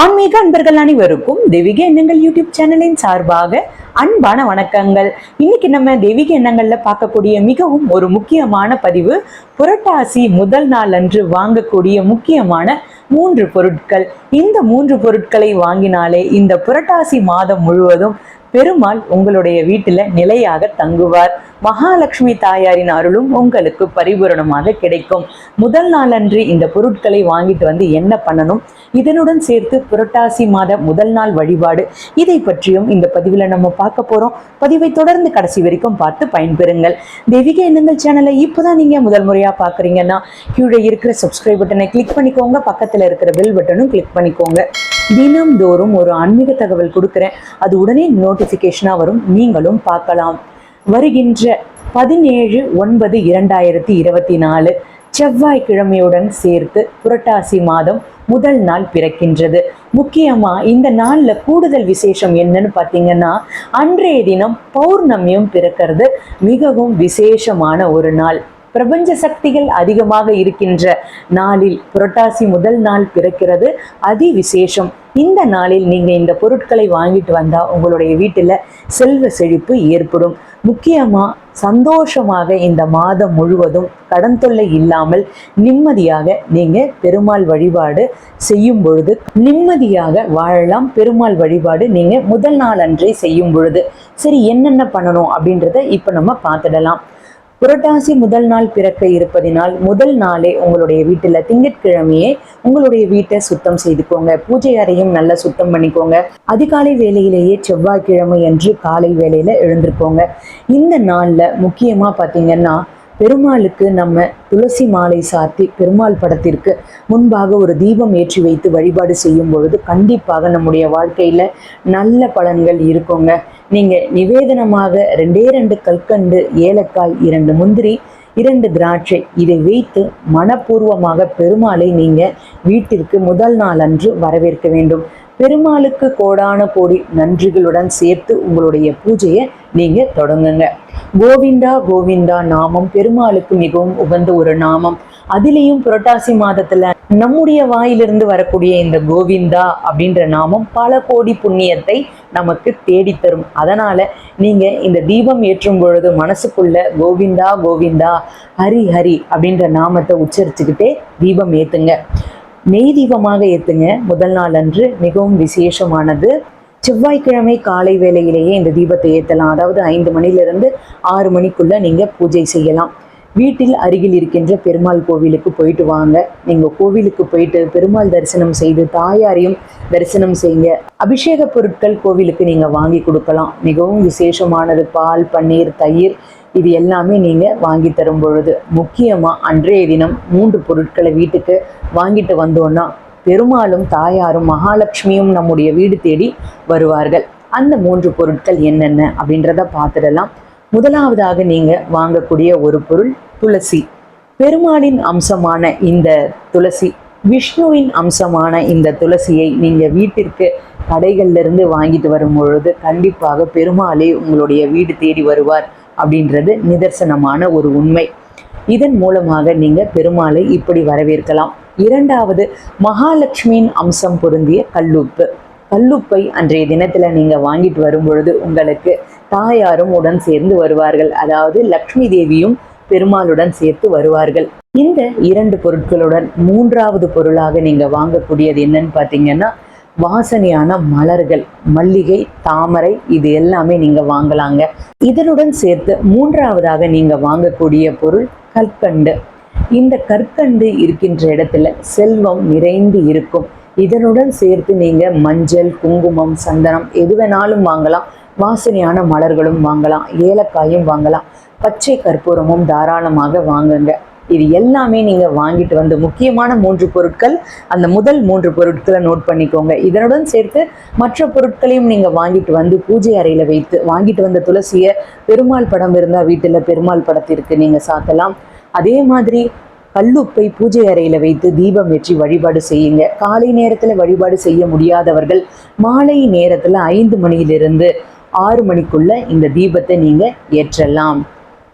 ஆன்மீக அன்பர்கள் அனைவருக்கும் தெய்வீக எண்ணங்கள் யூடியூப் சேனலின் சார்பாக அன்பான வணக்கங்கள். இன்னைக்கு நம்ம தெய்வீக எண்ணங்கள்ல பார்க்கக்கூடிய மிகவும் ஒரு முக்கியமான பதிவு புரட்டாசி முதல் நாள் அன்று வாங்கக்கூடிய முக்கியமான மூன்று பொருட்கள். இந்த மூன்று பொருட்களை வாங்கினாலே இந்த புரட்டாசி மாதம் முழுவதும் பெருமாள் உங்களுடைய வீட்டுல நிலையாக தங்குவார். மகாலட்சுமி தாயாரின் அருளும் உங்களுக்கு பரிபூரணமாக கிடைக்கும். முதல் நாளன்று இந்த பொருட்களை வாங்கிட்டு வந்து என்ன பண்ணணும்? இதனுடன் சேர்த்து புரட்டாசி மாத முதல் நாள் வழிபாடு. இதை பற்றியும் இந்த பதிவில் நம்ம பார்க்க போறோம். பதிவை தொடர்ந்து கடைசி வரைக்கும் பார்த்து பயன்பெறுங்கள். தெய்வீக எண்ணங்கள் சேனலை இப்போதான் நீங்க முதல் முறையா பாக்குறீங்கன்னா கீழே இருக்கிற சப்ஸ்கிரைப் பட்டனை கிளிக் பண்ணிக்கோங்க. பக்கத்துல இருக்கிற பெல் பட்டனும் கிளிக் பண்ணிக்கோங்க. தினம்தோறும் ஒரு ஆன்மீக தகவல் கொடுக்குறேன். அது உடனே நோட்டிஃபிகேஷனாக வரும். நீங்களும் பார்க்கலாம். வருகின்ற பதினேழு ஒன்பது இரண்டாயிரத்தி இருபத்தி நாலு செவ்வாய்க்கிழமையுடன் சேர்த்து புரட்டாசி மாதம் முதல் நாள் பிறக்கின்றது. முக்கியமா இந்த நாள்ல கூடுதல் விசேஷம் என்னன்னு பார்த்தீங்கன்னா அன்றைய தினம் பௌர்ணமியும் பிறக்கிறது. மிகவும் விசேஷமான ஒரு நாள். பிரபஞ்ச சக்திகள் அதிகமாக இருக்கின்ற நாளில் புரட்டாசி முதல் நாள் பிறக்கிறது. அதி விசேஷம் இந்த நாளில் நீங்க இந்த பொருட்களை வாங்கிட்டு வந்தா உங்களுடைய வீட்டுல செல்வ செழிப்பு ஏற்படும். முக்கியமா சந்தோஷமாக இந்த மாதம் முழுவதும் கடன் தொல்லை இல்லாமல் நிம்மதியாக நீங்க பெருமாள் வழிபாடு செய்யும் பொழுது நிம்மதியாக வாழலாம். பெருமாள் வழிபாடு நீங்க முதல் நாள் அன்றே செய்யும் பொழுது. சரி என்னென்ன பண்ணணும் அப்படின்றத இப்போ நம்ம பார்த்துடலாம். புரட்டாசி முதல் நாள் பிறக்க இருப்பதினால் முதல் நாளே உங்களுடைய வீட்டில் திங்கட்கிழமையே உங்களுடைய வீட்டை சுத்தம் செய்துக்கோங்க. பூஜை அறையும் நல்லா சுத்தம் பண்ணிக்கோங்க. அதிகாலை வேலையிலேயே செவ்வாய்க்கிழமை அன்று காலை வேலையில எழுந்திருக்கோங்க. இந்த நாளில் முக்கியமாக பார்த்தீங்கன்னா பெருமாளுக்கு நம்ம துளசி மாலை சாத்தி பெருமாள் படத்திற்கு முன்பாக ஒரு தீபம் ஏற்றி வைத்து வழிபாடு செய்யும் பொழுது கண்டிப்பாக நம்முடைய வாழ்க்கையில நல்ல பலன்கள் இருக்குங்க. நீங்க நிவேதனமாக ரெண்டே ரெண்டு கல்கண்டு ஏலக்காய் இரண்டு முந்திரி இரண்டு திராட்சை இதை வைத்து மனப்பூர்வமாக பெருமாளை நீங்க வீட்டிற்கு முதல் நாள் அன்று வரவேற்க வேண்டும். பெருமாளுக்கு கோடான கோடி நன்றிகளுடன் சேர்த்து உங்களுடைய பூஜையை நீங்க தொடங்குங்க. கோவிந்தா கோவிந்தா நாமம் பெருமாளுக்கு மிகவும் உகந்த ஒரு நாமம். அதிலையும் புரட்டாசி மாதத்துல நம்முடைய வாயிலிருந்து வரக்கூடிய இந்த கோவிந்தா அப்படின்ற நாமம் பல கோடி புண்ணியத்தை நமக்கு தேடித்தரும். அதனால நீங்க இந்த தீபம் ஏற்றும் பொழுது மனசுக்குள்ள கோவிந்தா கோவிந்தா ஹரி ஹரி அப்படின்ற நாமத்தை உச்சரிச்சுக்கிட்டே தீபம் ஏத்துங்க. நெய் தீபமாக ஏத்துங்க. முதல் நாள் அன்று மிகவும் விசேஷமானது. செவ்வாய்க்கிழமை காலை வேளையிலேயே இந்த தீபத்தை ஏற்றலாம் அதாவது ஐந்து மணிலிருந்து ஆறு மணிக்குள்ள நீங்க பூஜை செய்யலாம். வீட்டில் அருகில் இருக்கின்ற பெருமாள் கோவிலுக்கு போயிட்டு வாங்க. நீங்க கோவிலுக்கு போயிட்டு பெருமாள் தரிசனம் செய்து தாயாரையும் தரிசனம் செய்யுங்க அபிஷேக பொருட்கள் கோவிலுக்கு நீங்க வாங்கி கொடுக்கலாம். மிகவும் விசேஷமானது பால் பன்னீர் தயிர் இது எல்லாமே நீங்க வாங்கி தரும் பொழுது. முக்கியமா அன்றைய தினம் மூன்று பொருட்களை வீட்டுக்கு வாங்கிட்டு வந்தோன்னா பெருமாளும் தாயாரும் மகாலட்சுமியும் நம்முடைய வீடு தேடி வருவார்கள். அந்த மூன்று பொருட்கள் என்னென்ன அப்படின்றத பார்த்துடலாம். முதலாவதாக நீங்க வாங்கக்கூடிய ஒரு பொருள் துளசி. பெருமாளின் அம்சமான இந்த துளசி விஷ்ணுவின் அம்சமான இந்த துளசியை நீங்க வீட்டிற்கு கடைகள்ல இருந்து வாங்கிட்டு வரும் பொழுது கண்டிப்பாக பெருமாளே உங்களுடைய வீடு தேடி வருவார் அப்படின்றது நிதர்சனமான ஒரு உண்மை. இதன் மூலமாக நீங்க பெருமாளை இப்படி வரவேற்கலாம். இரண்டாவது மகாலட்சுமியின் அம்சம் பொருந்திய கல்லுப்பு. கல்லுப்பை அன்றைய தினத்துல நீங்க வாங்கிட்டு வரும் பொழுது உங்களுக்கு தாயாரும் உடன் சேர்ந்து வருவார்கள். அதாவது லக்ஷ்மி தேவியும் பெருமாளுடன் சேர்த்து வருவார்கள். இந்த இரண்டு பொருட்களுடன் மூன்றாவது பொருளாக நீங்க வாங்கக்கூடியது என்னன்னு பார்த்தீங்கன்னா வாசனையான மலர்கள் மல்லிகை தாமரை இது எல்லாமே நீங்க வாங்கலாங்க. இதனுடன் சேர்த்து மூன்றாவதாக நீங்க வாங்கக்கூடிய பொருள் கற்கண்டு. இந்த கற்கண்டு இருக்கின்ற இடத்துல செல்வம் நிறைந்து இருக்கும். இதனுடன் சேர்த்து நீங்க மஞ்சள் குங்குமம் சந்தனம் எது வேணாலும் வாங்கலாம். வாசனையான மலர்களும் வாங்கலாம் ஏலக்காயும் வாங்கலாம். பச்சை கற்பூரமும் தாராளமாக வாங்குங்க. இது எல்லாமே நீங்கள் வாங்கிட்டு வந்து முக்கியமான மூன்று பொருட்கள் அந்த முதல் மூன்று பொருட்களை நோட் பண்ணிக்கோங்க. இதனுடன் சேர்த்து மற்ற பொருட்களையும் நீங்கள் வாங்கிட்டு வந்து பூஜை அறையில் வைத்து வாங்கிட்டு வந்த துளசியை பெருமாள் படம் இருந்தால் வீட்டில் பெருமாள் படத்திற்கு நீங்கள் சாத்தலாம். அதே மாதிரி கல்லுப்பை பூஜை அறையில் வைத்து தீபம் ஏற்றி வழிபாடு செய்யுங்க. காலை நேரத்தில் வழிபாடு செய்ய முடியாதவர்கள் மாலை நேரத்தில் ஐந்து மணியிலிருந்து ஆறு மணிக்குள்ள இந்த தீபத்தை நீங்க ஏற்றலாம்.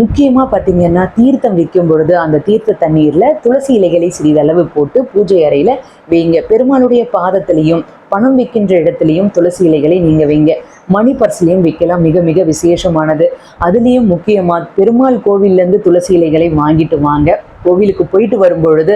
முக்கியமாக பார்த்தீங்கன்னா தீர்த்தம் வைக்கும் பொழுது அந்த தீர்த்த தண்ணீரில் துளசி இலைகளை சிறிதளவு போட்டு பூஜை அறையில் வைங்க. பெருமாளுடைய பாதத்திலையும் பணம் வைக்கின்ற இடத்துலையும் துளசி இலைகளை நீங்கள் வைங்க. மணி பர்ஸ்லையும் விற்கலாம் மிக மிக விசேஷமானது. அதுலேயும் முக்கியமாக பெருமாள் கோவில்லேருந்து துளசி இலைகளை வாங்கிட்டு வாங்க. கோவிலுக்கு போயிட்டு வரும்பொழுது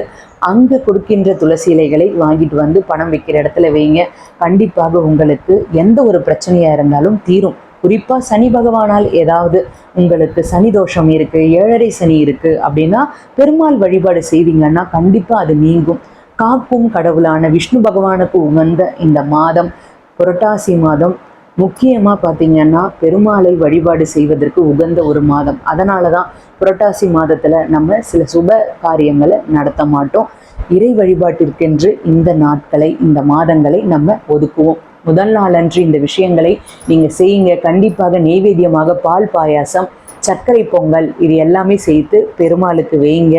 அங்கே கொடுக்கின்ற துளசி இலைகளை வாங்கிட்டு வந்து பணம் வைக்கிற இடத்துல வைங்க. கண்டிப்பாக உங்களுக்கு எந்த ஒரு பிரச்சனையாக இருந்தாலும் தீரும். குறிப்பாக சனி பகவானால் ஏதாவது உங்களுக்கு சனி தோஷம் இருக்குது ஏழரை சனி இருக்குது அப்படின்னா பெருமாள் வழிபாடு செய்தீங்கன்னா கண்டிப்பாக அது நீங்கும். காக்கும் கடவுளான விஷ்ணு பகவானுக்கு உகந்த இந்த மாதம் புரட்டாசி மாதம் முக்கியமாக பார்த்தீங்கன்னா பெருமாளை வழிபாடு செய்வதற்கு உகந்த ஒரு மாதம். அதனால தான் புரட்டாசி மாதத்தில் நம்ம சில சுப காரியங்களை நடத்த மாட்டோம். இறை வழிபாட்டிற்கென்று இந்த நாட்களை இந்த மாதங்களை நம்ம ஒதுக்குவோம். முதல் நாளன்று இந்த விஷயங்களை நீங்கள் செய்யுங்க. கண்டிப்பாக நெய்வேத்தியமாக பால் பாயாசம் சர்க்கரை பொங்கல் இது எல்லாமே சேர்த்து பெருமாளுக்கு வைங்க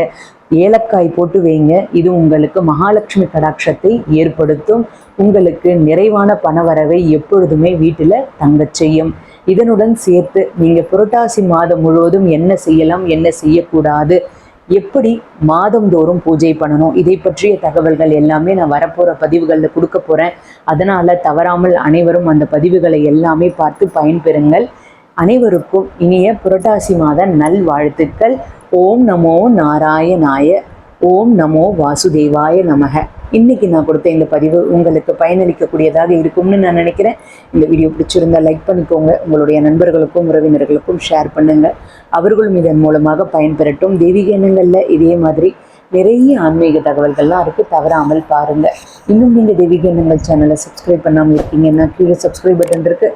ஏலக்காய் போட்டு வைங்க. இது உங்களுக்கு மகாலட்சுமி கடாட்சத்தை ஏற்படுத்தும். உங்களுக்கு நிறைவான பணவரவை எப்பொழுதுமே வீட்டில் தங்கச் செய்யும். இதனுடன் சேர்த்து நீங்கள் புரட்டாசி மாதம் முழுவதும் என்ன செய்யலாம் என்ன செய்யக்கூடாது எப்படி மாதந்தோறும் பூஜை பண்ணணும் இதை பற்றிய தகவல்கள் எல்லாமே நான் வரப்போகிற பதிவுகளில் கொடுக்க போகிறேன் அதனால் தவறாமல் அனைவரும் அந்த பதிவுகளை எல்லாமே பார்த்து பயன்பெறுங்கள். அனைவருக்கும் இனிய புரட்டாசி மாத நல்வாழ்த்துக்கள். ஓம் நமோ நாராயணாய ஓம் நமோ வாசுதேவாய நமக. இன்னைக்கு நான் கொடுத்த இந்த பதிவு உங்களுக்கு பயனளிக்கக்கூடியதாக இருக்கும்னு நான் நினைக்கிறேன். இந்த வீடியோ பிடிச்சிருந்தா லைக் பண்ணிக்கோங்க. உங்களுடைய நண்பர்களுக்கும் உறவினர்களுக்கும் ஷேர் பண்ணுங்க. அவர்களும் இதன் மூலமாக பயன்பெறட்டும். தெய்வீக எண்ணங்களில் இதே மாதிரி நிறைய ஆன்மீக தகவல்கள்லாம் இருக்குது தவறாமல் பாருங்கள் இன்னும் நீங்கள் தெய்வீக எண்ணங்கள் சேனலை சப்ஸ்கிரைப் பண்ணாமல் இருக்கீங்கன்னா கீழே சப்ஸ்கிரைப் பட்டன் இருக்குது